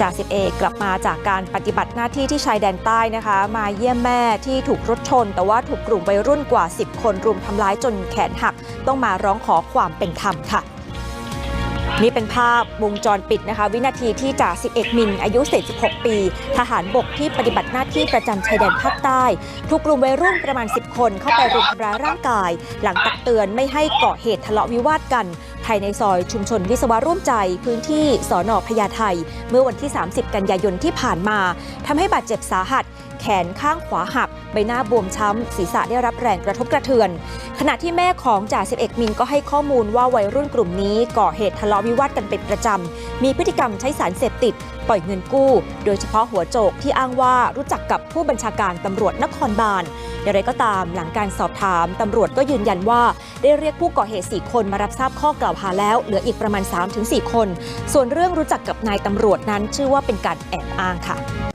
จ่าสิบเอกกลับมาจากการปฏิบัติหน้าที่ที่ชายแดนใต้นะคะ มาเยี่ยมแม่ที่ถูกรถชน แต่ว่าถูกกลุ่มวัยรุ่นกว่า 10 คนรุมทำร้ายจนแขนหัก ต้องมาร้องขอความเป็นธรรมค่ะ นี่เป็นภาพวงจรปิดนะคะ วินาทีที่จ่าสิบเอกมินอายุ 46 ปี ทหารบกที่ปฏิบัติหน้าที่ประจำชายแดนภาคใต้ถูกกลุ่มวัยรุ่นประมาณ 10 คนเข้าไปรุมทำร้ายร่างกาย หลังตักเตือนไม่ให้ก่อเหตุทะเลาะวิวาทกัน ภายในซอยชุมชนวิศวะร่วมใจ พื้นที่สอนอพญาไทเมื่อวันที่ 30 กันยายนที่ผ่านมาทำให้บาดเจ็บสาหัส แขนข้างขวาหัก ใบหน้าบวมช้ำ ศีรษะได้รับแรงกระทบกระเทือน ขณะที่แม่ของจ่าสิบเอกมินก็ให้ข้อมูลว่าวัยรุ่นกลุ่มนี้ก่อเหตุทะเลาะวิวาทกันเป็นประจำ มีพฤติกรรมใช้สารเสพติด ปล่อยเงินกู้ โดยเฉพาะหัวโจกที่อ้างว่ารู้จักกับผู้บัญชาการตำรวจนครบาลอย่างไรก็ตามหลังการสอบถามตำรวจก็ยืนยันว่า ได้เรียกผู้ก่อเหตุ4คนมารับทราบข้อกล่าวาวหาแล้วเหลืออีกประมาณ 3-4 คน ส่วนเรื่องรู้จักกับนายตำรวจนั้นชื่อว่าเป็นการแอบอ้างค่ะ